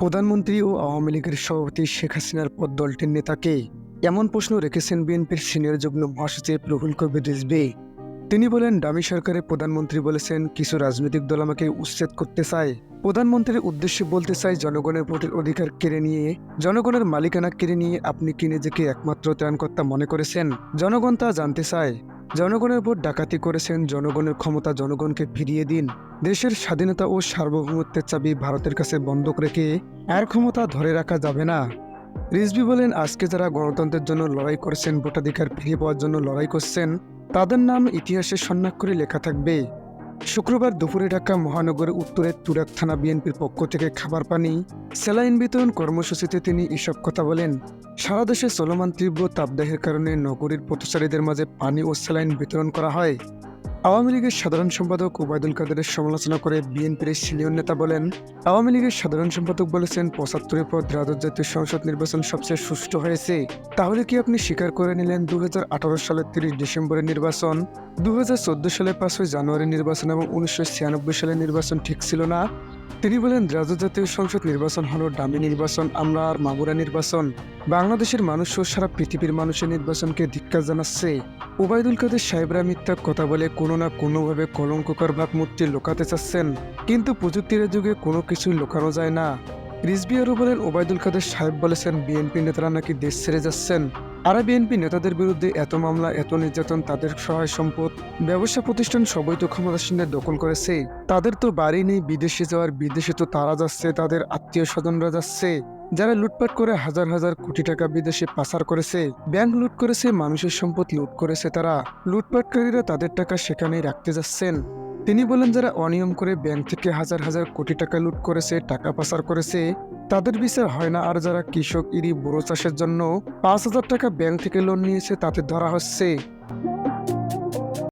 প্রধানমন্ত্রী ও আওয়ামী লীগের সভাপতি শেখ হাসিনার পদ দলটির নেতাকে এমন প্রশ্ন রেখেছেন বিএনপির সিনিয়র যুগ্ম মহাসচিব রুহুল কবির রিজভি। তিনি বলেন ডামি সরকারের প্রধানমন্ত্রী বলেছেন, কিছু রাজনৈতিক দল আমাকে উচ্ছেদ করতে চায়। প্রধানমন্ত্রীর উদ্দেশ্যে বলতে চাই, জনগণের ভোটের অধিকার কেড়ে নিয়ে, জনগণের মালিকানা কেড়ে নিয়ে আপনি কি নিজেকে একমাত্র ত্রাণকর্তা মনে করেছেন? জনগণ তা জানতে চায়। জনগণের উপর ডাকাতি করেছেন জনগণের ক্ষমতা জনগণকে ফিরিয়ে দিন। দেশের স্বাধীনতা ও সার্বভৌমত্বের চাবি ভারতের কাছে বন্ধক রেখে আর ক্ষমতা ধরে রাখা যাবে না। রিজভি বলেন, আজকে যারা গণতন্ত্রের জন্য লড়াই করছেন, ভোটাধিকার ফিরিয়ে পাওয়ার জন্য লড়াই করছেন, তাদের নাম ইতিহাসে স্বর্ণাক্ষরে লেখা থাকবে। শুক্রবার দুপুরে ঢাকা মহানগরের উত্তরের তুরাক থানা বিএনপির পক্ষ থেকে খাবার পানি, স্যালাইন বিতরণ কর্মসূচিতে তিনি এসব কথা বলেন। সারা দেশে চলমান তীব্র তাপদাহের কারণে নগরীর পথচারীদের মাঝে পানি ও স্যালাইন বিতরণ করা হয়। আওয়ামী লীগের সাধারণ সম্পাদক ওবায়দুল কাদেরের সমালোচনা করে বিএনপির সিনিয়র নেতা বলেন, আওয়ামী লীগের সাধারণ সম্পাদক বলেছেন পঁচাত্তরের পর দ্বাদশ জাতীয় সংসদ নির্বাচন সবচেয়ে সুষ্ঠু হয়েছে। তাহলে কি আপনি স্বীকার করে নিলেন দু হাজার আঠারো সালের তিরিশ ডিসেম্বরের নির্বাচন? দু হাজার চোদ্দ সালে পাঁচই জানুয়ারি নির্বাচন এবং উনিশশো সালের নির্বাচন ঠিক ছিল না? তিনি বলেন দ্বাদশ জাতীয় সংসদ নির্বাচন হলো ডামি নির্বাচন, আমরা আর মাগুরা নির্বাচন। বাংলাদেশের মানুষ ও সারা পৃথিবীর মানুষের নির্বাচনকে ধিক্কার জানাচ্ছে। ওবায়দুল কাদের সাহেবরা মিথ্যা কথা বলে কোনো না কোনোভাবে কলঙ্ককর ভাবমূর্তি লুকাতে চাচ্ছেন। কিন্তু প্রযুক্তির যুগে কোনো কিছুই লুকানো যায় না। রিজবি আরও বলেন ওবায়দুল কাদের সাহেব বলেছেন, বিএনপি নেতারা নাকি দেশ ছেড়ে যাচ্ছেন। আর বিএনপি নেতাদের বিরুদ্ধে এত মামলা, এত নির্যাতন, তাদের সহায় সম্পদ, ব্যবসা প্রতিষ্ঠান সবই তো ক্ষমতাসীনদের দখল করেছে। তাদের তো বাড়ি নেই, বিদেশে যাওয়ার, বিদেশে তো তারা যাচ্ছে, তাদের আত্মীয় স্বজনরা যাচ্ছে। যারা লুটপাট করে হাজার হাজার কোটি টাকা বিদেশে পাচার করেছে, ব্যাংক লুট করেছে, মানুষের সম্পদ লুট করেছে তারা। লুটপাটকারীরা তাদের টাকা সেখানেই রাখতে যাচ্ছেন। তিনি বলেন, যারা অনিয়ম করে ব্যাংক থেকে হাজার হাজার কোটি টাকা লুট করেছে, টাকা পাচার করেছে, তাদের বিচার হয় না। আর যারা কৃষক ইরি বড় চাষের জন্য পাঁচ হাজার টাকা ব্যাংক থেকে লোন নিয়েছে, তাতে ধরা হচ্ছে।